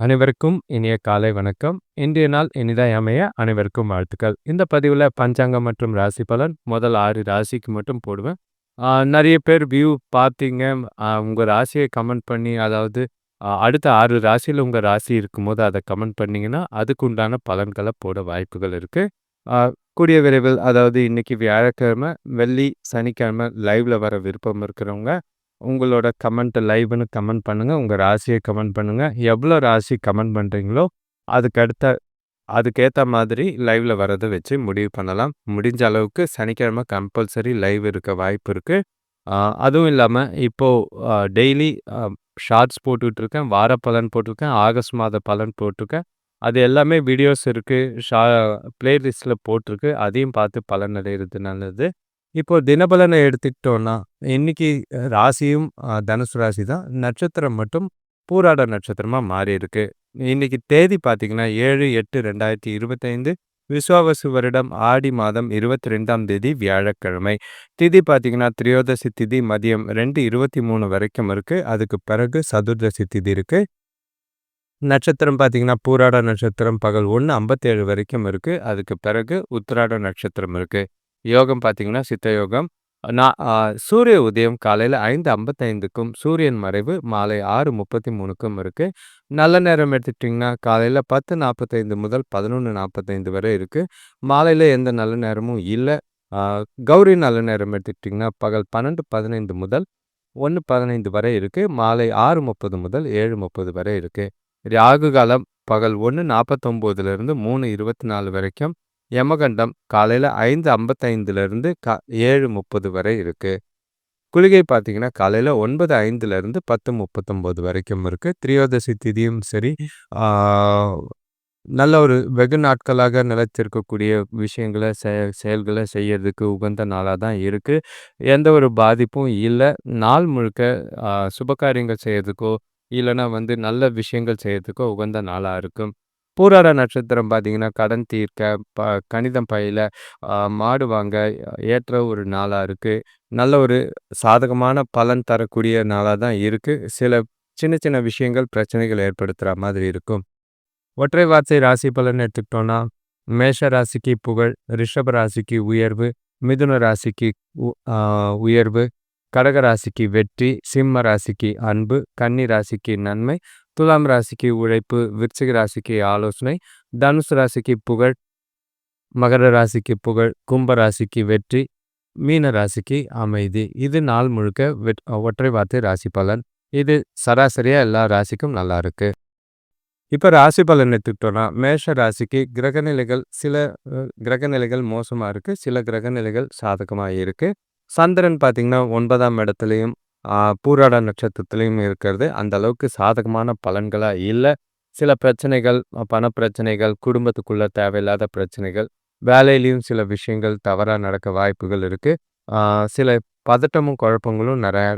அனைவருக்கும் இனிய காலை வணக்கம். இன்றைய நாள் இனிதாய் அமைய அனைவருக்கும் வாழ்த்துக்கள். இந்த பதிவில் பஞ்சாங்கம் மற்றும் ராசி பலன் முதல் ஆறு ராசிக்கு மட்டும் போடுவேன். நிறைய பேர் வியூ பார்த்தீங்க. உங்கள் ராசியை கமெண்ட் பண்ணி அதாவது அடுத்த ஆறு ராசியில உங்கள் ராசி இருக்கும்போது அதை கமெண்ட் பண்ணிங்கன்னா அதுக்கு உண்டான போட வாய்ப்புகள் இருக்கு. கூடிய விரைவில் அதாவது இன்னைக்கு வியாழக்கிழமை, வெள்ளி, சனிக்கிழமை லைவ்ல வர விருப்பம் இருக்கிறவங்க, உங்களோட கமெண்ட்டை லைவ்ன்னு கமெண்ட் பண்ணுங்கள் உங்கள் ராசியை கமெண்ட் பண்ணுங்கள் எவ்வளோ ராசி கமெண்ட் பண்ணுறீங்களோ அதுக்கடுத்த அதுக்கேற்ற மாதிரி லைவில் வரதை வச்சு முடிவு பண்ணலாம். முடிஞ்ச அளவுக்கு சனிக்கிழமை கம்பல்சரி லைவ் இருக்க வாய்ப்பு இருக்கு. அதுவும் இல்லாமல் இப்போது டெய்லி ஷார்ட்ஸ் போட்டுட்ருக்கேன். வார பலன் போட்டிருக்கேன். ஆகஸ்ட் மாத பலன் போட்டிருக்கேன். அது எல்லாமே வீடியோஸ் இருக்குது ஷா பிளேலிஸ்ட்ல போட்டிருக்கு. அதையும் பார்த்து பலன் அடைகிறது நல்லது. இப்போ தினபலனை எடுத்துக்கிட்டோம்னா, இன்னைக்கு ராசியும் தனுசு ராசி தான். நட்சத்திரம் மட்டும் பூராட நட்சத்திரமா மாறியிருக்கு. இன்னைக்கு தேதி பார்த்தீங்கன்னா, 7/8/2025 விஸ்வாவசு வருடம் ஆடி மாதம் 22ஆம் தேதி வியாழக்கிழமை. திதி பார்த்தீங்கன்னா, திரியோதசி திதி மதியம் 2:23 வரைக்கும் இருக்கு. அதுக்கு பிறகு சதுர்தசி திதி இருக்கு. நட்சத்திரம் பார்த்தீங்கன்னா, பூராட நட்சத்திரம் பகல் 1:57 வரைக்கும் இருக்கு. அதுக்கு பிறகு உத்திராட நட்சத்திரம் இருக்கு. யோகம் பார்த்தீங்கன்னா சித்த யோகம். நான் சூரிய உதயம் காலையில் ஐந்து ஐம்பத்தைந்துக்கும் சூரியன் மறைவு மாலை ஆறு முப்பத்தி மூணுக்கும் இருக்குது நல்ல நேரம் எடுத்துக்கிட்டிங்கன்னா காலையில் பத்து நாற்பத்தைந்து முதல் பதினொன்று நாற்பத்தைந்து வரை இருக்குது மாலையில் எந்த நல்ல நேரமும் இல்லை. கௌரி நல்ல நேரம் எடுத்துக்கிட்டிங்கன்னா பகல் பன்னெண்டு பதினைந்து முதல் ஒன்று பதினைந்து வரை இருக்குது மாலை ஆறு முப்பது முதல் ஏழு முப்பது வரை இருக்குது ராகு காலம் பகல் ஒன்று நாற்பத்தொம்போதுலேருந்து மூணு இருபத்தி நாலு வரைக்கும் யமகண்டம் காலையில் ஐந்து 5:55லிருந்து க 7:30 வரை இருக்குது குளிகை பார்த்தீங்கன்னா, காலையில 9:05லிருந்து 10:39 வரைக்கும் இருக்குது திரியோதசி திதியும் சரி, நல்ல ஒரு வெகு நாட்களாக நிலைத்திருக்கக்கூடிய விஷயங்கள செ செயல்களை செய்யறதுக்கு உகந்த நாளாக தான் இருக்குது எந்த ஒரு பாதிப்பும் இல்லை. நாள் முழுக்க சுபகாரியங்கள் செய்யறதுக்கோ, இல்லைன்னா வந்து நல்ல விஷயங்கள் செய்யறதுக்கோ உகந்த நாளாக இருக்கும். பூராட நட்சத்திரம் பார்த்தீங்கன்னா, கடன் தீர்க்க, ப கணிதம் பயில, மாடு வாங்க ஏற்ற ஒரு நாளாக இருக்கு. நல்ல ஒரு சாதகமான பலன் தரக்கூடிய நாளாக தான் இருக்கு. சில சின்ன சின்ன விஷயங்கள் பிரச்சனைகள் ஏற்படுத்துகிற மாதிரி இருக்கும். ஒற்றை வார்த்தை ராசி பலன் எடுத்துக்கிட்டோம்னா, மேஷ ராசிக்கு புகழ், ரிஷப ராசிக்கு உயர்வு, மிதுன ராசிக்கு உ உயர்வு, கடக ராசிக்கு வெற்றி, சிம்ம ராசிக்கு அன்பு, கன்னி ராசிக்கு நன்மை, துலாம் ராசிக்கு உழைப்பு, விருச்சிக ராசிக்கு ஆலோசனை, தனுசு ராசிக்கு புகழ், மகர ராசிக்கு புகழ், கும்ப ராசிக்கு வெற்றி, மீன ராசிக்கு அமைதி. இது நாள் முழுக்க வெட் ஒற்றை வார்த்தை ராசி பலன். இது சராசரியா எல்லா ராசிக்கும் நல்லா இருக்கு. இப்ப ராசி பலன் எடுத்துக்கிட்டோம்னா, மேஷ ராசிக்கு கிரக நிலைகள் சில கிரகநிலைகள் கிரக நிலைகள் மோசமா இருக்கு. சில கிரக நிலைகள் சாதகமா இருக்கு. சந்திரன் பார்த்தீங்கன்னா, 9ஆம் இடத்துலயும், ஆ பூராட நட்சத்திரத்துலையும் இருக்கிறது அந்த அளவுக்கு சாதகமான பலன்களா இல்லை சில பிரச்சனைகள், பண பிரச்சனைகள், குடும்பத்துக்குள்ள தேவையில்லாத பிரச்சனைகள், வேலையிலையும் சில விஷயங்கள் தவறா நடக்க வாய்ப்புகள் இருக்கு. சில பதட்டமும், குழப்பங்களும் நிறைய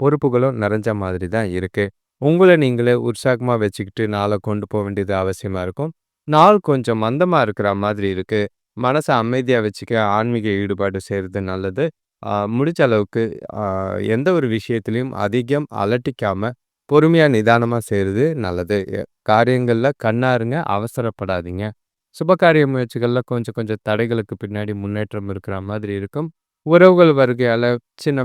பொறுப்புகளும் நிறைஞ்ச மாதிரி தான் இருக்கு. உங்களை நீங்களே உற்சாகமா வச்சுக்கிட்டு நாளை கொண்டு போக வேண்டியது அவசியமா இருக்கும். நாள் கொஞ்சம் மந்தமா இருக்கிற மாதிரி இருக்கு. மனசை அமைதியா வச்சுக்க ஆன்மீக ஈடுபாடு செய்கிறது நல்லது. முடிச்ச அளவுக்கு எந்த ஒரு விஷயத்துலையும் அதிகம் அலட்டிக்காமல் பொறுமையாக நிதானமாக செய்கிறது நல்லது. காரியங்களில் கண்ணாருங்க அவசரப்படாதீங்க. சுபகாரிய முயற்சிகளில் கொஞ்சம் கொஞ்சம் தடைகளுக்கு பின்னாடி முன்னேற்றம் இருக்கிற மாதிரி இருக்கும். உறவுகள் வருகையால் சின்ன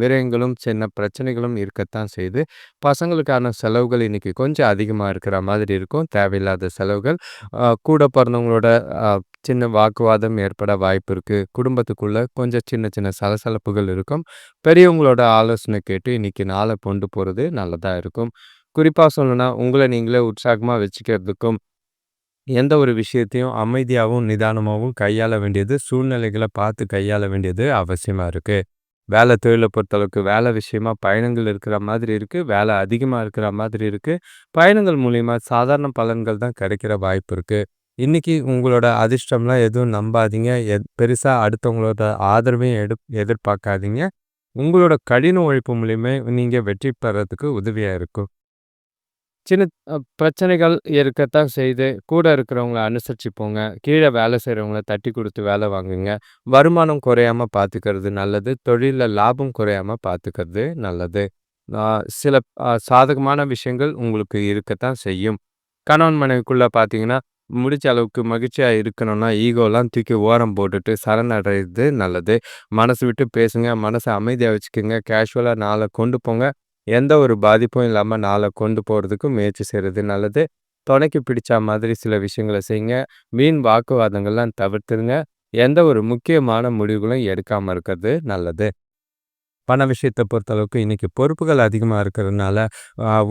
விரயங்களும், சின்ன பிரச்சனைகளும் இருக்கத்தான் செய்யுது. பசங்களுக்கான செலவுகள் இன்னைக்கு கொஞ்சம் அதிகமாக இருக்கிற மாதிரி இருக்கும். தேவையில்லாத செலவுகள். கூட பிறந்தவங்களோட சின்ன வாக்குவாதம் ஏற்பட வாய்ப்பு இருக்குது குடும்பத்துக்குள்ள கொஞ்சம் சின்ன சின்ன சலசலப்புகள் இருக்கும். பெரியவங்களோட ஆலோசனை கேட்டு இன்னைக்கு நாளை கொண்டு போகிறது நல்லதாக இருக்கும். குறிப்பாக சொல்லணும்னா, உங்களை நீங்களே உற்சாகமாக வச்சுக்கிறதுக்கும், எந்த ஒரு விஷயத்தையும் அமைதியாகவும் நிதானமாகவும் கையாள வேண்டியது, சூழ்நிலைகளை பார்த்து கையாள வேண்டியது அவசியமாக இருக்குது வேலை தொழிலை பொறுத்தளவுக்கு வேலை விஷயமா பயணங்கள் இருக்கிற மாதிரி இருக்குது வேலை அதிகமாக இருக்கிற மாதிரி இருக்குது பயணங்கள் மூலிமா சாதாரண பலன்கள் தான் கிடைக்கிற வாய்ப்பு இருக்குது இன்றைக்கி உங்களோட அதிர்ஷ்டம்லாம் எதுவும் நம்பாதீங்க. எத் பெருசாக அடுத்தவங்களோட ஆதரவையும் எடு எதிர்பார்க்காதீங்க. உங்களோட கடின உழைப்பு மூலியமே நீங்கள் வெற்றி பெறதுக்கு உதவியாக இருக்கும். சின்ன அ பிரச்சனைகள் இருக்கத்தான் செய்யுது. கூட இருக்கிறவங்கள அனுசரிச்சு போங்க. கீழே வேலை செய்கிறவங்கள தட்டி கொடுத்து வேலை வாங்குங்க. வருமானம் குறையாம பார்த்துக்கிறது நல்லது. தொழில்ல லாபம் குறையாம பார்த்துக்கிறது நல்லது. சில சாதகமான விஷயங்கள் உங்களுக்கு இருக்கத்தான் செய்யும். கணவன் மனைவிக்குள்ள பார்த்தீங்கன்னா, முடிச்ச அளவுக்கு மகிழ்ச்சியா இருக்கணும்னா, ஈகோலாம் தூக்கி ஓரம் போட்டுட்டு சரணடைறது நல்லது. மனசு விட்டு பேசுங்க. மனசை அமைதியா வச்சுக்கங்க. கேஷுவலா நாளை கொண்டு போங்க. எந்த ஒரு பாதிப்பும் இல்லாமல் நாளை கொண்டு போகிறதுக்கு முயற்சி செய்கிறது நல்லது. துணைக்கு பிடிச்ச மாதிரி சில விஷயங்கள செய்யுங்க. வீண் வாக்குவாதங்கள்லாம் தவிர்த்துருங்க. எந்த ஒரு முக்கியமான முடிவுகளும் எடுக்காமல் இருக்கிறது நல்லது. பண விஷயத்தை பொறுத்தளவுக்கு இன்றைக்கி பொறுப்புகள் அதிகமாக இருக்கிறதுனால,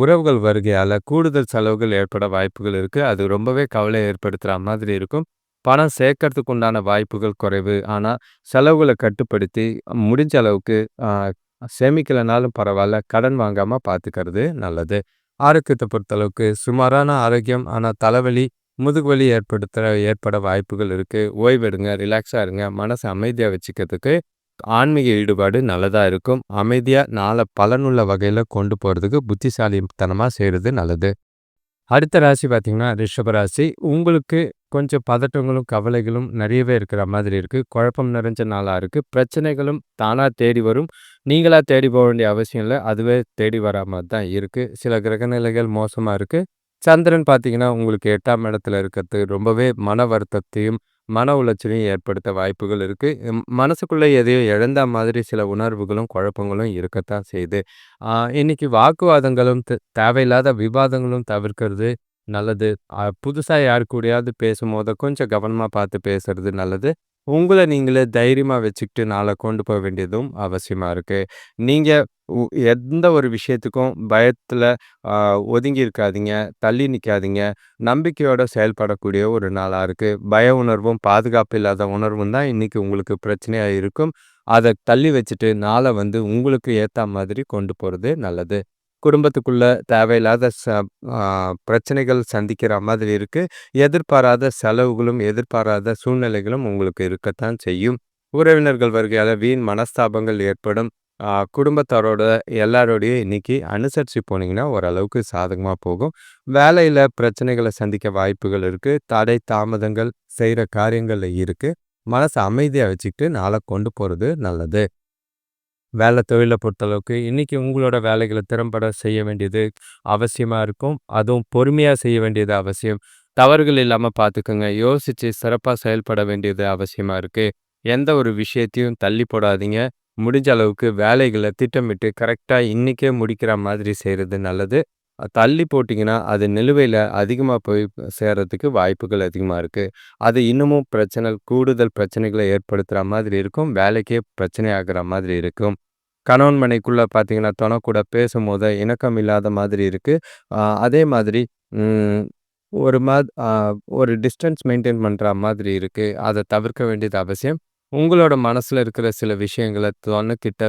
உறவுகள் வருகையால் கூடுதல் செலவுகள் ஏற்பட வாய்ப்புகள் இருக்குது அது ரொம்பவே கவலை ஏற்படுத்துகிற மாதிரி இருக்கும். பணம் சேர்க்கறதுக்கு உண்டான வாய்ப்புகள் குறைவு. ஆனால் செலவுகளை கட்டுப்படுத்தி முடிஞ்ச அளவுக்கு சேமிக்கலனாலும் பரவாயில்ல கடன் வாங்காம பார்த்துக்கிறது நல்லது. ஆரோக்கியத்தை பொறுத்தளவுக்கு சுமாரான ஆரோக்கியம். ஆனா, தலைவலி, முதுகு வலி ஏற்படுத்த ஏற்பட வாய்ப்புகள் இருக்கு. ஓய்வெடுங்க, ரிலாக்ஸா இருங்க. மனச அமைதியா வச்சுக்கிறதுக்கு ஆன்மீக ஈடுபாடு நல்லதா இருக்கும். அமைதியா நாளை பலனுள்ள வகையில கொண்டு போறதுக்கு புத்திசாலித்தனமா செய்கிறது நல்லது. அடுத்த ராசி பார்த்திங்கன்னா ரிஷபராசி உங்களுக்கு கொஞ்சம் பதட்டங்களும், கவலைகளும் நிறையவே இருக்கிற மாதிரி இருக்குது குழப்பம் நிறைஞ்ச நாளாக இருக்குது பிரச்சனைகளும் தானாக தேடி வரும். நீங்களாக தேடி போக வேண்டிய அவசியம் இல்லை. அதுவே தேடி வரா தான் இருக்குது சில கிரகநிலைகள் மோசமாக இருக்குது சந்திரன் பார்த்தீங்கன்னா, உங்களுக்கு எட்டாம் இடத்துல இருக்கிறது. ரொம்பவே மன வருத்தத்தையும், மன உளைச்சலையும் ஏற்படுத்த வாய்ப்புகள் இருக்குது மனசுக்குள்ளே எதையோ இழந்த மாதிரி சில உணர்வுகளும், குழப்பங்களும் இருக்கத்தான் செய்யுது. இன்றைக்கி இன்னைக்கு வாக்குவாதங்களும், தேவையில்லாத விவாதங்களும் தவிர்க்கிறது. நல்லது. புதுசாக யார் கூடயாவது பேசும்போது கொஞ்சம் கவனமாக பார்த்து பேசுறது நல்லது. உங்களை நீங்களே தைரியமாக வச்சுக்கிட்டு நாளை கொண்டு போக வேண்டியதும் அவசியமாக இருக்குது நீங்கள் எந்த ஒரு விஷயத்துக்கும் பயத்தில் ஒதுங்கி இருக்காதீங்க. தள்ளி நிற்காதீங்க நம்பிக்கையோடு செயல்படக்கூடிய ஒரு நாளாக இருக்குது பய உணர்வும், பாதுகாப்பு இல்லாத உணர்வும் தான் இன்றைக்கி உங்களுக்கு பிரச்சனையாக இருக்கும். அதை தள்ளி வச்சுட்டு நாளை வந்து உங்களுக்கு ஏற்ற மாதிரி கொண்டு போகிறது நல்லது. குடும்பத்துக்குள்ள தேவையில்லாத ச பிரச்சனைகள் சந்திக்கிற மாதிரி இருக்குது எதிர்பாராத செலவுகளும், எதிர்பாராத சூழ்நிலைகளும் உங்களுக்கு இருக்கத்தான் செய்யும். உறவினர்கள் வருகையால் வீண் மனஸ்தாபங்கள் ஏற்படும். குடும்பத்தாரோட எல்லாரோடையும் இன்னைக்கு அனுசரிச்சு போனீங்கன்னா, ஓரளவுக்கு சாதகமாக போகும். வேலையில் பிரச்சனைகளை சந்திக்க வாய்ப்புகள் இருக்குது தடை, தாமதங்கள் செய்கிற காரியங்கள் இருக்குது மனசை அமைதியாக வச்சுக்கிட்டு நாளை கொண்டு போகிறது நல்லது. வேலை தொழிலை பொறுத்தளவுக்கு இன்றைக்கி உங்களோட வேலைகளை திறம்பட செய்ய வேண்டியது அவசியமாக இருக்கும். அதுவும் பொறுமையாக செய்ய வேண்டியது அவசியம். தவறுகள் இல்லாமல் பார்த்துக்கோங்க யோசித்து சிறப்பாக செயல்பட வேண்டியது அவசியமாக இருக்குது எந்த ஒரு விஷயத்தையும் தள்ளி போடாதீங்க. முடிஞ்ச அளவுக்கு வேலைகளை திட்டமிட்டு கரெக்டாக இன்றைக்கே முடிக்கிற மாதிரி செய்கிறது நல்லது. தள்ளி போட்டிங்கன்னா அது நிலுவையில் அதிகமாக போய் சேர்கிறதுக்கு வாய்ப்புகள் அதிகமாக இருக்குது அது இன்னமும் பிரச்சனை கூடுதல் பிரச்சனைகளை ஏற்படுத்துகிற மாதிரி இருக்கும். வேலைக்கே பிரச்சனை ஆகிற மாதிரி இருக்கும். கணவன்மனைக்குள்ளே பார்த்தீங்கன்னா, தொண கூட பேசும்போது இணக்கம் இல்லாத மாதிரி இருக்குது அதே மாதிரி ஒரு மா ஒரு டிஸ்டன்ஸ் மெயின்டைன் பண்ணுற மாதிரி இருக்குது அதை தவிர்க்க வேண்டியது அவசியம். உங்களோட மனசில் இருக்கிற சில விஷயங்களை தொன்னுக்கிட்ட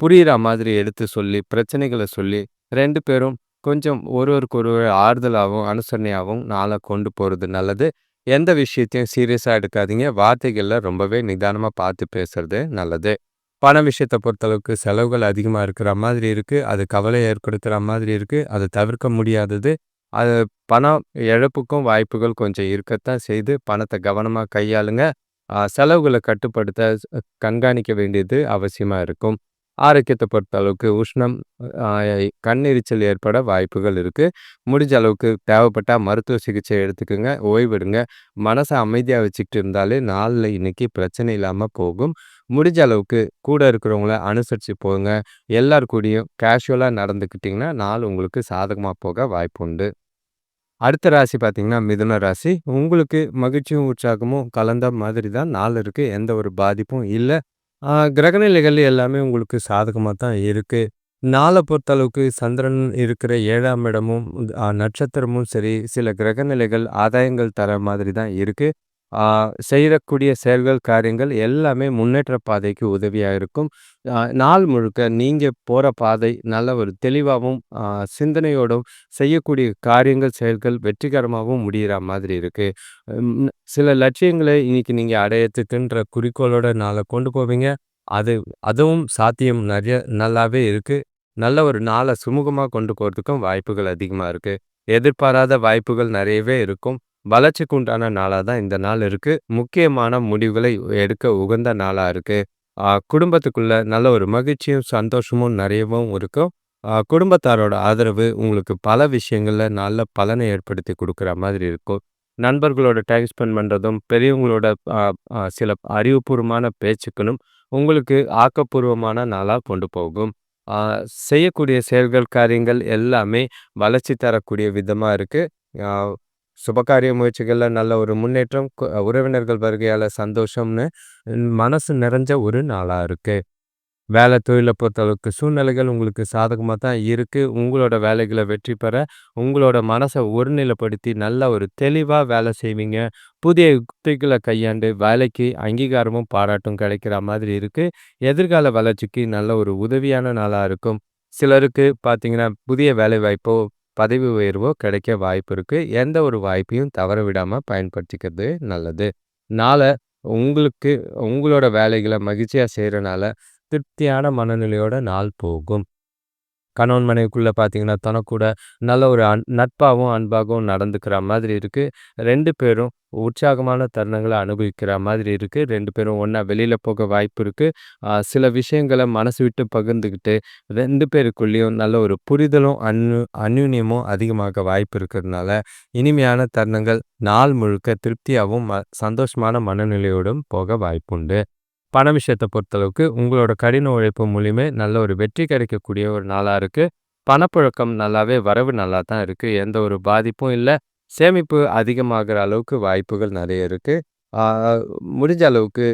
புரியிற மாதிரி எடுத்து சொல்லி, பிரச்சனைகளை சொல்லி ரெண்டு பேரும் கொஞ்சம் ஒருவருக்கு ஒருவர் ஆறுதலாகவும் அனுசரணையாகவும் நாளை கொண்டு போகிறது நல்லது. எந்த விஷயத்தையும் சீரியஸாக எடுக்காதீங்க. வார்த்தைகளில் ரொம்பவே நிதானமாக பார்த்து பேசுகிறது நல்லது. பண விஷயத்தை பொறுத்தளவுக்கு செலவுகள் அதிகமாக இருக்கிற மாதிரி இருக்குது அது கவலை ஏற்படுத்துகிற மாதிரி இருக்குது அதை தவிர்க்க முடியாதது. அது பணம் இழப்புக்கும் வாய்ப்புகள் கொஞ்சம் இருக்கத்தான் செய்து பணத்தை கவனமாக கையாளுங்க. செலவுகளை கட்டுப்படுத்த கண்காணிக்க வேண்டியது அவசியமாக இருக்கும். ஆரோக்கியத்தை பொறுத்த அளவுக்கு உஷ்ணம், கண்ணெரிச்சல் கண் எரிச்சல் ஏற்பட வாய்ப்புகள் இருக்குது முடிஞ்ச அளவுக்கு தேவைப்பட்டால் மருத்துவ சிகிச்சை எடுத்துக்கங்க. ஓய்வெடுங்க. மனசை அமைதியாக வச்சுக்கிட்டு இருந்தாலே நாளில் இன்னைக்கு பிரச்சனை இல்லாமல் போகும். முடிஞ்ச அளவுக்கு கூட இருக்கிறவங்கள அனுசரித்து போங்க. எல்லார் கூடயும் கேஷுவலாக நடந்துக்கிட்டிங்கன்னா நாள் உங்களுக்கு சாதகமாக போக வாய்ப்பு உண்டு அடுத்த ராசி பார்த்தீங்கன்னா, மிதுன ராசி. உங்களுக்கு மகிழ்ச்சியும், உற்சாகமும் கலந்த மாதிரி தான் நாள் இருக்குது எந்த ஒரு பாதிப்பும் இல்லை கிரகநிலைகள் எல்லாமே உங்களுக்கு சாதகமாக தான் இருக்கு. நாளை பொறுத்தளவுக்கு சந்திரன் இருக்கிற ஏழாம் இடமும், நட்சத்திரமும் சரி, சில கிரகநிலைகள் ஆதாயங்கள் தர மாதிரி தான் இருக்குது செய்யக்கூடிய செயல்கள், காரியங்கள் எல்லாமே முன்னேற்ற பாதைக்கு உதவியாக இருக்கும். நாள் முழுக்க நீங்கள் போகிற பாதை நல்ல ஒரு தெளிவாகவும் சிந்தனையோடும் செய்யக்கூடிய காரியங்கள், செயல்கள் வெற்றிகரமாகவும் முடியிற மாதிரி இருக்குது சில லட்சியங்களை இன்னைக்கு நீங்கள் அடையத்துக்குன்ற குறிக்கோளோட நாளை கொண்டு போவீங்க. அது அதுவும் சாத்தியம் நிறைய நல்லாவே இருக்குது நல்ல ஒரு நாளை சுமூகமாக கொண்டு போகிறதுக்கும் வாய்ப்புகள் அதிகமாக இருக்குது எதிர்பாராத வாய்ப்புகள் நிறையவே இருக்கும். வளர்ச்சிக்கு உண்டான நாளாக தான் இந்த நாள் இருக்குது முக்கியமான முடிவுகளை எடுக்க உகந்த நாளாக இருக்குது குடும்பத்துக்குள்ளே குடும்பத்துக்குள்ள நல்ல ஒரு மகிழ்ச்சியும், சந்தோஷமும் நிறையவும் இருக்கும். குடும்பத்தாரோட ஆதரவு உங்களுக்கு பல விஷயங்களில் நல்ல பலனை ஏற்படுத்தி கொடுக்குற மாதிரி இருக்கும். நண்பர்களோட டைம் ஸ்பெண்ட் பண்ணுறதும் பெரியவங்களோட சில அறிவுபூர்வமான பேச்சுக்களும் உங்களுக்கு ஆக்கப்பூர்வமான நாளாக கொண்டு போகும். செய்யக்கூடிய செயல்கள், காரியங்கள் எல்லாமே வளர்ச்சி தரக்கூடிய விதமாக இருக்குது சுபகாரிய முயற்சிகளில் நல்ல ஒரு முன்னேற்றம், உறவினர்கள் வருகையால் சந்தோஷம்னு மனசு நிறைஞ்ச ஒரு நாளாக இருக்குது வேலை தொழிலை பொறுத்தளவுக்கு சூழ்நிலைகள் உங்களுக்கு சாதகமாக தான் இருக்குது உங்களோட வேலைகளை வெற்றி பெற, உங்களோட மனசை ஒருநிலைப்படுத்தி நல்ல ஒரு தெளிவாக வேலை செய்வீங்க. புதிய யுக்திகளை கையாண்டு வேலைக்கு அங்கீகாரமும், பாராட்டும் கிடைக்கிற மாதிரி இருக்குது எதிர்கால வளர்ச்சிக்கு நல்ல ஒரு உதவியான நாளாக இருக்கும். சிலருக்கு பார்த்தீங்கன்னா, புதிய வேலைவாய்ப்போ, பதவி உயர்வோ கிடைக்க வாய்ப்பு இருக்குது எந்த ஒரு வாய்ப்பையும் தவற விடாமல் பயன்படுத்திக்கிறது நல்லது. நாளை உங்களுக்கு உங்களோட வேலைகளை மகிழ்ச்சியாக செய்கிறனால திருப்தியான மனநிலையோட நாள் போகும். கணவன் மனைவிக்குள்ளே பார்த்தீங்கன்னா, தனக்கூட நல்ல ஒரு அன் நட்பாகவும் அன்பாகவும் நடந்துக்கிற மாதிரி இருக்குது ரெண்டு பேரும் உற்சாகமான தருணங்களை அனுபவிக்கிற மாதிரி இருக்குது ரெண்டு பேரும் ஒன்றா வெளியில் போக வாய்ப்பு இருக்குது சில விஷயங்களை மனசு விட்டு பகிர்ந்துக்கிட்டு, ரெண்டு பேருக்குள்ளேயும் நல்ல ஒரு புரிதலும், அன்யு அந்யுன்யமும் அதிகமாக வாய்ப்பு இருக்கிறதுனால, இனிமையான தருணங்கள் நாள் முழுக்க திருப்தியாகவும் ம சந்தோஷமான மனநிலையோடும் போக வாய்ப்புண்டு. பண விஷயத்தை பொறுத்தளவுக்கு, உங்களோட கடின உழைப்பு மூலியமே நல்ல ஒரு வெற்றி கிடைக்கக்கூடிய ஒரு நாளாக இருக்குது பணப்புழக்கம் நல்லாவே வரவு நல்லா தான் இருக்குது எந்த ஒரு பாதிப்பும் இல்லை. சேமிப்பு அதிகமாகிற அளவுக்கு வாய்ப்புகள் நிறைய இருக்குது முடிஞ்ச அளவுக்கு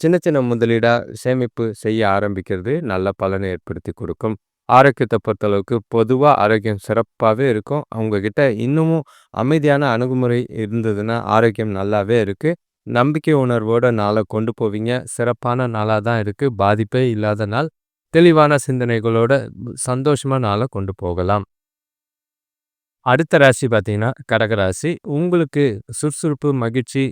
சின்ன சின்ன முதலீடாக சேமிப்பு செய்ய ஆரம்பிக்கிறது நல்ல பலனை ஏற்படுத்தி கொடுக்கும். ஆரோக்கியத்தை பொறுத்தளவுக்கு பொதுவாக ஆரோக்கியம் சிறப்பாகவே இருக்கும். அவங்கக்கிட்ட இன்னமும் அமைதியான அணுகுமுறை இருந்ததுன்னா, ஆரோக்கியம் நல்லாவே இருக்குது நம்பிக்கை உணர்வோட நாளை கொண்டு போவீங்க. சிறப்பான நாளாக தான் இருக்கு. பாதிப்பே இல்லாத நாள். தெளிவான சிந்தனைகளோட சந்தோஷமா நாளை கொண்டு போகலாம். அடுத்த ராசி பார்த்தீங்கன்னா, கடகராசி உங்களுக்கு சுறுசுறுப்பு, மகிழ்ச்சி,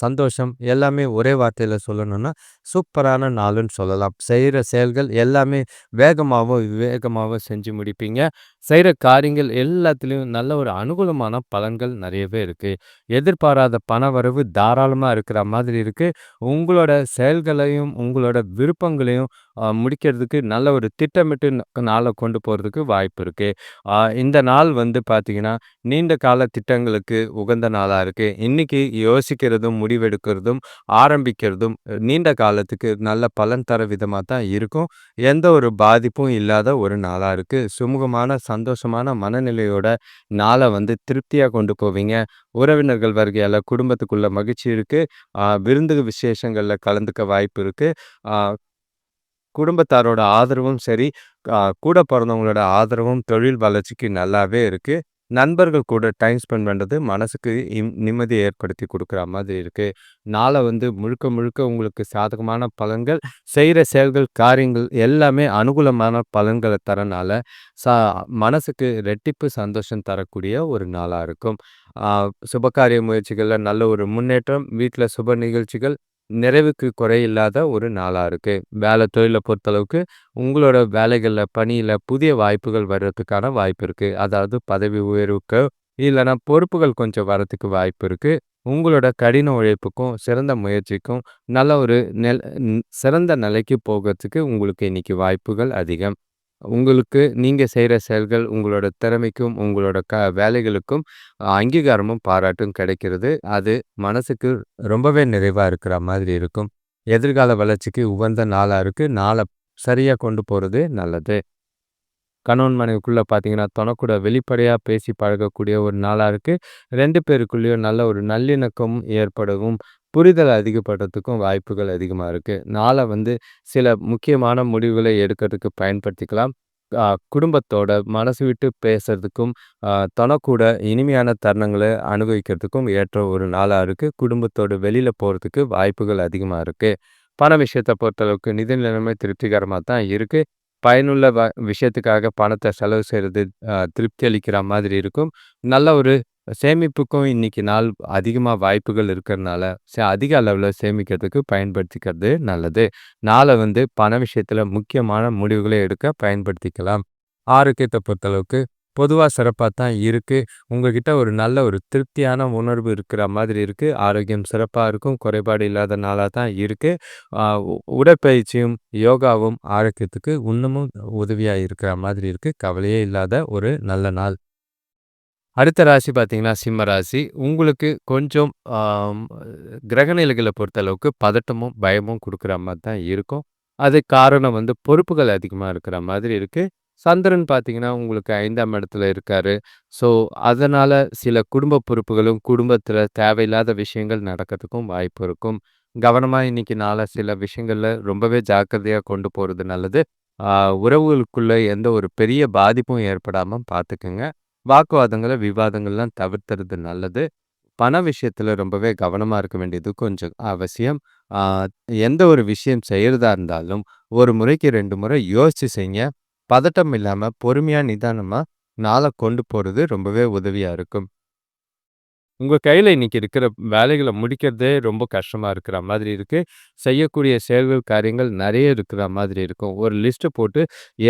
சந்தோஷம் எல்லாமே ஒரே வார்த்தையில் சொல்லணும்னா, சூப்பரான நாளுன்னு சொல்லலாம். செய்கிற செயல்கள் எல்லாமே வேகமாகவும் விவேகமாகவும் செஞ்சு முடிப்பீங்க. செய்கிற காரியங்கள் எல்லாத்துலேயும் நல்ல ஒரு அனுகூலமான பலன்கள் நிறையவே இருக்குது எதிர்பாராத பணவரவு தாராளமாக இருக்கிற மாதிரி இருக்குது உங்களோட செயல்களையும், உங்களோட விருப்பங்களையும் முடிக்கிறதுக்கு நல்ல ஒரு திட்டமிட்டு நாளை கொண்டு போகிறதுக்கு வாய்ப்பு இருக்குது இந்த நாள் வந்து பார்த்தீங்கன்னா, நீண்ட கால திட்டங்களுக்கு உகந்த நாளாக இருக்குது இன்னைக்கு யோசிக்கிறதும், முடிவெடுக்கிறதும், ஆரம்பிக்கிறதும் நீண்ட காலத்துக்கு நல்ல பலன் தர விதமாக தான் இருக்கும். எந்த ஒரு பாதிப்பும் இல்லாத ஒரு நாளாக இருக்குது சுமூகமான, சந்தோஷமான மனநிலையோட நாளை வந்து திருப்தியாக கொண்டு போவீங்க. உறவினர்கள் வருகையால் குடும்பத்துக்குள்ள மகிழ்ச்சி இருக்கு. விருந்து விசேஷங்களில் கலந்துக்க வாய்ப்பு இருக்குது குடும்பத்தாரோட ஆதரவும் சரி, கூட பிறந்தவங்களோட ஆதரவும் தொழில் வளர்ச்சிக்கு நல்லாவே இருக்குது நண்பர்கள் கூட டைம் ஸ்பெண்ட் பண்ணுறது மனசுக்கு இம் நிம்மதியை ஏற்படுத்தி கொடுக்குற மாதிரி இருக்குது நாளை வந்து முழுக்க முழுக்க உங்களுக்கு சாதகமான பலன்கள், செய்கிற செயல்கள், காரியங்கள் எல்லாமே அனுகூலமான பலன்களை தரனால, சா மனசுக்கு ரெட்டிப்பு சந்தோஷம் தரக்கூடிய ஒரு நாளாக இருக்கும். சுபகாரிய முயற்சிகளில் நல்ல ஒரு முன்னேற்றம், வீட்டில் சுப நிகழ்ச்சிகள் நிறைவுக்கு குறையில்லாத ஒரு நாளாக இருக்குது வேலை தொழிலை பொறுத்தளவுக்கு, உங்களோட வேலைகளில் பணியில் புதிய வாய்ப்புகள் வர்றதுக்கான வாய்ப்பு இருக்குது அதாவது பதவி உயர்வுக்கோ, இல்லைனா பொறுப்புகள் கொஞ்சம் வரத்துக்கு வாய்ப்பு இருக்குது உங்களோட கடின உழைப்புக்கும், சிறந்த முயற்சிக்கும் நல்ல ஒரு நெல் சிறந்த நிலைக்கு போகறதுக்கு உங்களுக்கு இன்னைக்கு வாய்ப்புகள் அதிகம். உங்களுக்கு நீங்க செய்கிற செயல்கள், உங்களோட திறமைக்கும், உங்களோட க வேலைகளுக்கும் அங்கீகாரமும், பாராட்டும் கிடைக்கிறது. அது மனசுக்கு ரொம்பவே நிறைவா இருக்கிற மாதிரி இருக்கும். எதிர்கால வளர்ச்சிக்கு உகந்த நாளா இருக்கு. நாளை சரியா கொண்டு போறது நல்லது. கணவன் மனைவிக்குள்ள பார்த்தீங்கன்னா, தனக்கூட வெளிப்படையா பேசி பழகக்கூடிய ஒரு நாளா இருக்கு. 2 பேருக்குள்ளேயும் நல்ல ஒரு நல்லிணக்கம் ஏற்படவும், புரிதல் அதிகப்படுறதுக்கும் வாய்ப்புகள் அதிகமாக இருக்குது நாளை வந்து சில முக்கியமான முடிவுகளை எடுக்கிறதுக்கு பயன்படுத்திக்கலாம். குடும்பத்தோட மனசு விட்டு பேசுறதுக்கும், தனக்கூட இனிமையான தருணங்களை அனுபவிக்கிறதுக்கும் ஏற்ற ஒரு நாளாக இருக்குது குடும்பத்தோடு வெளியில் போகிறதுக்கு வாய்ப்புகள் அதிகமாக இருக்குது பண விஷயத்த பொறுத்தளவுக்கு நிதி நிலைமை திருப்திகரமாக தான் இருக்குது பயனுள்ள வ விஷயத்துக்காக பணத்தை செலவு செய்கிறது திருப்தி அளிக்கிற மாதிரி இருக்கும். நல்ல ஒரு சேமிப்புக்கும் இன்னைக்கு நாள் அதிகமாக வாய்ப்புகள் இருக்கிறனால, சே அதிக அளவில் சேமிக்கிறதுக்கு பயன்படுத்திக்கிறது நல்லது. நாளை வந்து பண விஷயத்தில் முக்கியமான முடிவுகளை எடுக்க பயன்படுத்திக்கலாம். ஆரோக்கியத்தை பொறுத்தளவுக்கு, பொதுவாக சிறப்பாக தான் இருக்குது உங்ககிட்ட ஒரு நல்ல ஒரு திருப்தியான உணர்வு இருக்கிற மாதிரி இருக்குது ஆரோக்கியம் சிறப்பாக இருக்கும். குறைபாடு இல்லாத நாளாக தான் இருக்குது உடற்பயிற்சியும், யோகாவும் ஆரோக்கியத்துக்கு இன்னமும் உதவியாக இருக்கிற மாதிரி இருக்குது கவலையே இல்லாத ஒரு நல்ல நாள். அடுத்த ராசி பார்த்தீங்கன்னா, சிம்ம ராசி. உங்களுக்கு கொஞ்சம் கிரகநிலைகளை பொறுத்தளவுக்கு பதட்டமும், பயமும் கொடுக்குற மாதிரி தான் இருக்கும். அது காரணம் வந்து பொறுப்புகள் அதிகமாக இருக்கிற மாதிரி இருக்குது சந்திரன் பார்த்தீங்கன்னா, உங்களுக்கு ஐந்தாம் இடத்துல இருக்காரு. ஸோ, அதனால் சில குடும்ப பொறுப்புகளும், குடும்பத்தில் தேவையில்லாத விஷயங்கள் நடக்கிறதுக்கும் வாய்ப்பு இருக்கும். கவனமாக இன்னைக்கு நாள சில விஷயங்களில் ரொம்பவே ஜாக்கிரதையாக கொண்டு போகிறது நல்லது. உறவுகளுக்குள்ளே எந்த ஒரு பெரிய பாதிப்பும் ஏற்படாமல் பார்த்துக்குங்க வாக்குவாதங்கள, விவாதங்கள்லாம் தவிர்த்துறது நல்லது. பண விஷயத்துல ரொம்பவே கவனமா இருக்க வேண்டியது கொஞ்சம் அவசியம். எந்த ஒரு விஷயம் செய்கிறதா இருந்தாலும், ஒரு முறைக்கு ரெண்டு முறை யோசிச்சு செய்ய பதட்டம் இல்லாம பொறுமையா, நிதானமா நாள கொண்டு போறது ரொம்பவே உதவியா இருக்கும். உங்கள் கையில் இன்னைக்கு இருக்கிற வேலைகளை முடிக்கிறதே ரொம்ப கஷ்டமாக இருக்கிற மாதிரி இருக்குது செய்யக்கூடிய செயல்கள், காரியங்கள் நிறைய இருக்கிற மாதிரி இருக்கும். ஒரு லிஸ்ட்டு போட்டு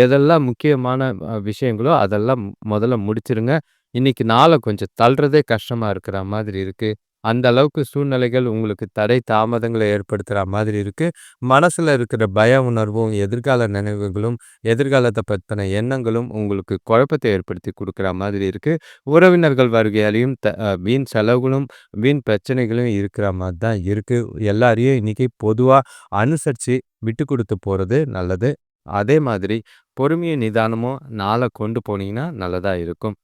எதெல்லாம் முக்கியமான விஷயங்களோ அதெல்லாம் முதல்ல முடிச்சிருங்க. இன்னைக்கு நாளை கொஞ்சம் தள்ளுறதே கஷ்டமாக இருக்கிற மாதிரி இருக்குது அந்த அளவுக்கு சூழ்நிலைகள் உங்களுக்கு தடை, தாமதங்களை ஏற்படுத்துகிற மாதிரி இருக்குது மனசில் இருக்கிற பய உணர்வும், எதிர்கால நினைவுகளும், எதிர்காலத்தை பற்றின எண்ணங்களும் உங்களுக்கு குழப்பத்தை ஏற்படுத்தி கொடுக்குற மாதிரி இருக்குது உறவினர்கள் வருகையாலையும் த வீண் செலவுகளும், வீண் பிரச்சனைகளும் இருக்கிற மாதிரி தான் இருக்குது எல்லாரையும் இன்னைக்கு பொதுவாக அனுசரித்து விட்டு கொடுத்து போகிறது நல்லது. அதே மாதிரி பொறுமையும், நிதானமும் நாளை கொண்டு போனீங்கன்னா நல்லதாக இருக்கும்.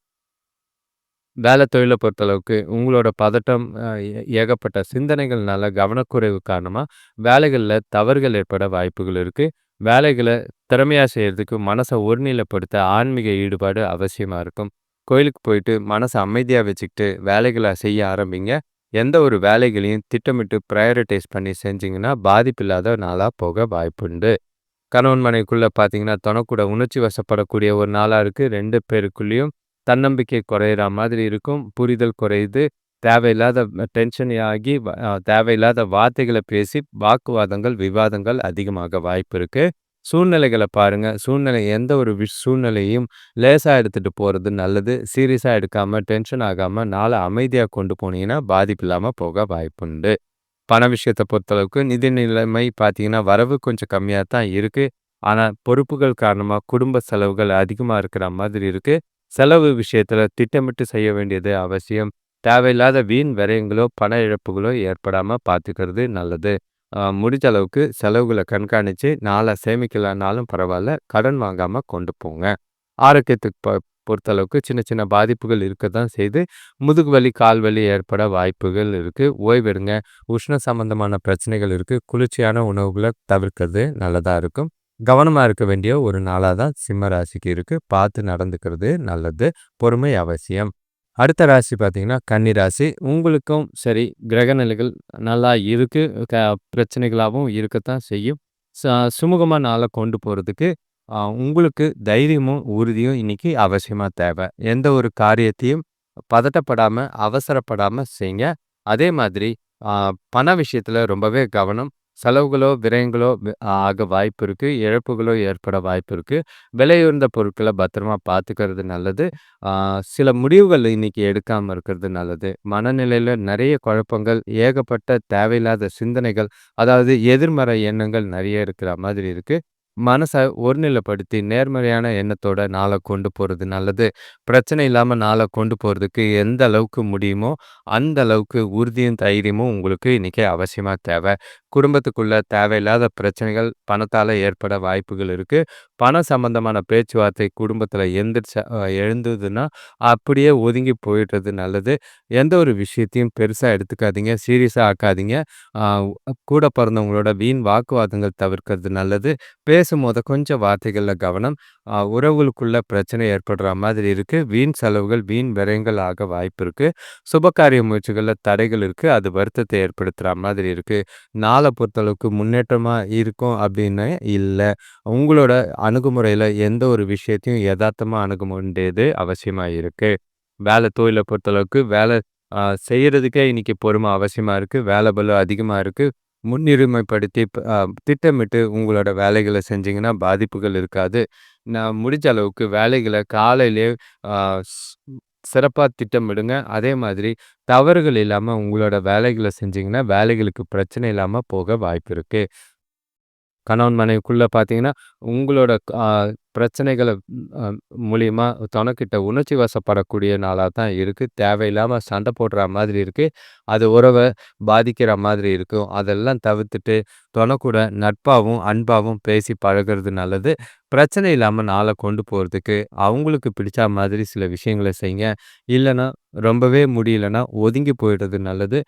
வேலை தொழிலை பொறுத்தளவுக்கு உங்களோட பதட்டம், ஏ ஏகப்பட்ட சிந்தனைகள்னால கவனக்குறைவு காரணமாக வேலைகளில் தவறுகள் ஏற்பட வாய்ப்புகள் இருக்குது வேலைகளை திறமையாக செய்கிறதுக்கு மனசை ஒருநிலைப்படுத்த ஆன்மீக ஈடுபாடு அவசியமாக இருக்கும். கோயிலுக்கு போயிட்டு மனசை அமைதியாக வச்சுக்கிட்டு வேலைகளை செய்ய ஆரம்பிங்க. எந்த ஒரு வேலைகளையும் திட்டமிட்டு ப்ரையாரிட்டைஸ் பண்ணி செஞ்சிங்கன்னா பாதிப்பில்லாத நாளாக போக வாய்ப்புண்டு. கணவன் மனைக்குள்ளே பார்த்தீங்கன்னா, தனக்கூட உணர்ச்சி வசப்படக்கூடிய ஒரு நாளாக இருக்குது ரெண்டு பேருக்குள்ளேயும் தன்னம்பிக்கை குறையிற மாதிரி இருக்கும். புரிதல் குறையுது. தேவையில்லாத டென்ஷன் ஆகி தேவையில்லாத வார்த்தைகளை பேசி வாக்குவாதங்கள், விவாதங்கள் அதிகமாக வாய்ப்பு இருக்கு. சூழ்நிலைகளை பாருங்க. சூழ்நிலை எந்த ஒரு விஷ் சூழ்நிலையும் லேசா எடுத்துட்டு போறது நல்லது. சீரியஸா எடுக்காம, டென்ஷன் ஆகாம நாளை அமைதியா கொண்டு போனீங்கன்னா, பாதிப்பில்லாம போக வாய்ப்புண்டு. பண விஷயத்த பொறுத்தளவுக்கு நிதி நிலைமை பார்த்தீங்கன்னா, வரவு கொஞ்சம் கம்மியா தான் இருக்கு. ஆனா, பொறுப்புகள் காரணமா குடும்ப செலவுகள் அதிகமா இருக்கிற மாதிரி இருக்கு. செலவு விஷயத்தில் திட்டமிட்டு செய்ய வேண்டியது அவசியம். தேவையில்லாத வீண் விரயங்களோ, பண இழப்புகளோ ஏற்படாமல் பார்த்துக்கிறது நல்லது. முடிஞ்ச அளவுக்கு செலவுகளை கண்காணித்து நாளாக சேமிக்கலனாலும் பரவாயில்ல கடன் வாங்காமல் கொண்டு போங்க. ஆரோக்கியத்துக்கு ப பொறுத்தளவுக்கு சின்ன சின்ன பாதிப்புகள் இருக்க தான் செய்து முதுகு வலி, கால் வலி ஏற்பட வாய்ப்புகள் இருக்குது ஓய்வெடுங்க. உஷ்ண சம்பந்தமான பிரச்சனைகள் இருக்குது குளிர்ச்சியான உணவுகளை தவிர்க்கிறது நல்லதாக இருக்கும். கவனமா இருக்க வேண்டிய ஒரு நாளா தான் சிம்ம ராசிக்கு இருக்கு. பார்த்து நடந்துக்கிறது நல்லது. பொறுமை அவசியம். அடுத்த ராசி பார்த்தீங்கன்னா, கன்னி ராசி. உங்களுக்கும் சரி, கிரகநிலைகள் நல்லா இருக்கு. க பிரச்சனைகளாவும் இருக்கத்தான் செய்யும். ச சுமூகமா நாள கொண்டு போறதுக்கு உங்களுக்கு தைரியமும், உறுதியும் இன்னைக்கு அவசியமா தேவை. எந்த ஒரு காரியத்தையும் பதட்டப்படாம, அவசரப்படாம செய்யுங்க அதே மாதிரி பண விஷயத்துல ரொம்பவே கவனம். செலவுகளோ, விரயங்களோ ஆக வாய்ப்பு இருக்கு. இழப்புகளோ ஏற்பட வாய்ப்பு இருக்கு. விலையுயர்ந்த பொருட்களை பத்திரமா பார்த்துக்கிறது நல்லது. சில முடிவுகள் இன்னைக்கு எடுக்காம இருக்கிறது நல்லது. மனநிலையில நிறைய குழப்பங்கள், ஏகப்பட்ட தேவையில்லாத சிந்தனைகள், அதாவது எதிர்மறை எண்ணங்கள் நிறைய இருக்கிற மாதிரி இருக்கு. மனசை ஒருநிலைப்படுத்தி நேர்மறையான எண்ணத்தோட நாளை கொண்டு போகிறது நல்லது. பிரச்சனை இல்லாமல் நாளை கொண்டு போகிறதுக்கு எந்த அளவுக்கு முடியுமோ, அந்த அளவுக்கு உறுதியும், தைரியமும் உங்களுக்கு இன்றைக்கி அவசியமாக தேவை. குடும்பத்துக்குள்ள தேவையில்லாத பிரச்சனைகள் பணத்தால் ஏற்பட வாய்ப்புகள் இருக்குது பணம் சம்பந்தமான பேச்சுவார்த்தை குடும்பத்தில் எந்திரிச்ச எழுந்ததுன்னா, அப்படியே ஒதுங்கி போயிடுறது நல்லது. எந்த ஒரு விஷயத்தையும் பெருசாக எடுத்துக்காதீங்க. சீரியஸாக ஆக்காதீங்க. கூட பிறந்தவங்களோட வீண் வாக்குவாதங்கள் தவிர்க்கிறது நல்லது. பே பேசும்போது கொஞ்சம் வார்த்தைகளில் கவனம். உறவுகளுக்குள்ள பிரச்சனை ஏற்படுற மாதிரி இருக்குது வீண் செலவுகள், வீண் விரயங்கள் ஆக வாய்ப்பு இருக்குது சுபகாரிய முயற்சிகளில் தடைகள் இருக்குது அது வருத்தத்தை ஏற்படுத்துகிற மாதிரி இருக்குது நாளை பொறுத்தளவுக்கு முன்னேற்றமாக இருக்கும் அப்படின்னு இல்லை. உங்களோட அணுகுமுறையில் எந்த ஒரு விஷயத்தையும் யதார்த்தமாக அணுக வேண்டியது அவசியமாக இருக்குது வேலை தொழிலை பொறுத்தளவுக்கு வேலை செய்கிறதுக்கே இன்றைக்கி இன்னைக்கு பொறுமை அவசியமாக இருக்குது வேலை பலம் அதிகமாக இருக்குது முன்னுரிமைப்படுத்தி திட்டமிட்டு உங்களோட வேலைகளை செஞ்சீங்கன்னா பாதிப்புகள் இருக்காது. நான் முடிஞ்ச அளவுக்கு வேலைகளை காலையிலே சிறப்பாக திட்டமிடுங்க. அதே மாதிரி தவறுகள் இல்லாமல் உங்களோட வேலைகளை செஞ்சீங்கன்னா வேலைகளுக்கு பிரச்சனை இல்லாமல் போக வாய்ப்பு இருக்குது கணவன் மனைவிக்குள்ளே பார்த்தீங்கன்னா, உங்களோட பிரச்சனைகளை மூலிமா தனக்கிட்ட உணர்ச்சி வசப்படக்கூடிய நாளாக தான் இருக்குது தேவையில்லாமல் சண்டை போடுற மாதிரி இருக்குது அது உறவை பாதிக்கிற மாதிரி இருக்கும். அதெல்லாம் தவிர்த்துட்டு தொணக்கூட நட்பாகவும் அன்பாகவும் பேசி பழகுறது நல்லது. பிரச்சனை இல்லாமல் நாளை கொண்டு போகிறதுக்கு அவங்களுக்கு பிடிச்ச மாதிரி சில விஷயங்கள செய்யுங்க. இல்லைன்னா ரொம்பவே முடியலன்னா ஒதுங்கி போயிடுறது நல்லது.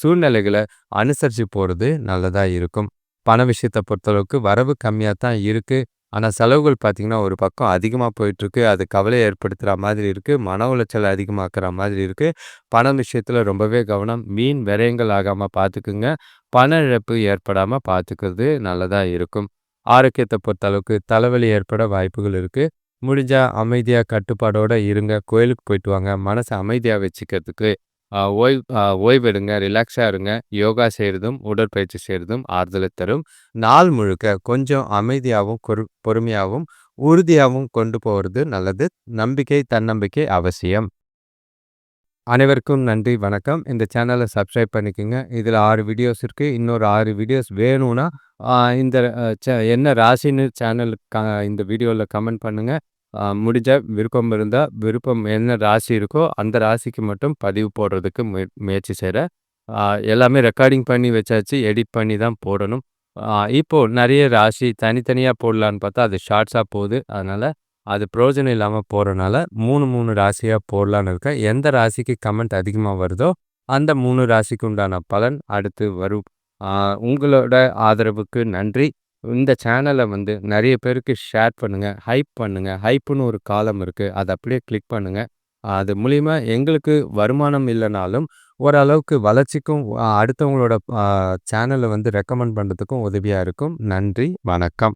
சூழ்நிலைகளை அனுசரித்து போகிறது நல்லதாக இருக்கும். பண விஷயத்தை பொறுத்தளவுக்கு வரவு கம்மியாக தான் இருக்குது ஆனால் செலவுகள் பார்த்திங்கன்னா ஒரு பக்கம் அதிகமாக போயிட்டுருக்கு. அது கவலையை ஏற்படுத்துகிற மாதிரி இருக்குது மன உளைச்சல் அதிகமாக்குற மாதிரி இருக்குது பணம் விஷயத்தில் ரொம்பவே கவனம். மீன் விரயங்கள் ஆகாமல் பார்த்துக்குங்க பண இழப்பு ஏற்படாமல் பார்த்துக்கிறது நல்லதாக இருக்கும். ஆரோக்கியத்தை பொறுத்தளவுக்கு தலைவலி ஏற்பட வாய்ப்புகள் இருக்குது முடிஞ்சால் அமைதியாக கட்டுப்பாடோடு இருங்க. கோயிலுக்கு போயிட்டு வாங்க. மனசை அமைதியாக வச்சுக்கிறதுக்கு ஓய்வு ஓய்வெடுங்க ரிலாக்ஸாக இருங்க. யோகா செய்கிறதும் உடற்பயிற்சி செய்கிறதும் ஆறுதலை தரும். நாள் முழுக்க கொஞ்சம் அமைதியாகவும் பொறு பொறுமையாகவும் உறுதியாகவும் கொண்டு போகிறது நல்லது. நம்பிக்கை தன்னம்பிக்கை அவசியம். அனைவருக்கும் நன்றி வணக்கம். இந்த சேனலை சப்ஸ்கிரைப் பண்ணிக்கோங்க. இதில் ஆறு வீடியோஸ் இருக்குது இன்னொரு ஆறு வீடியோஸ் வேணும்னா இந்த என்ன ராசின்னு சேனலுக்கு இந்த வீடியோவில் கமெண்ட் பண்ணுங்கள் முடிஞ்ச விருப்பம் இருந்தால் விருப்பம் என்ன ராசி இருக்கோ அந்த ராசிக்கு மட்டும் பதிவு போடுறதுக்கு முய முயற்சி செய்கிறேன் எல்லாமே ரெக்கார்டிங் பண்ணி வச்சாச்சு எடிட் பண்ணி தான் போடணும். இப்போது நிறைய ராசி தனித்தனியாக போடலான்னு பார்த்தா அது ஷார்ட்ஸாக போகுது. அதனால் அது பிரயோஜனம் இல்லாமல் போகிறனால மூணு மூணு ராசியாக போடலான்னு இருக்கேன். எந்த ராசிக்கு கமெண்ட் அதிகமாக வருதோ அந்த மூணு ராசிக்கு உண்டான பலன் அடுத்து வரும். உங்களோட ஆதரவுக்கு நன்றி. இந்த சேனலை வந்து நிறைய பேருக்கு ஷேர் பண்ணுங்கள் ஹைப் பண்ணுங்கள் ஹைப்புன்னு ஒரு காலம் இருக்குது அதை அப்படியே கிளிக் பண்ணுங்கள் அது மூலிமா எங்களுக்கு வருமானம் இல்லைனாலும் ஓரளவுக்கு வளர்ச்சிக்கும் அடுத்தவங்களோட சேனலை வந்து ரெக்கமெண்ட் பண்ணுறதுக்கும் உதவியாக இருக்கும். நன்றி வணக்கம்.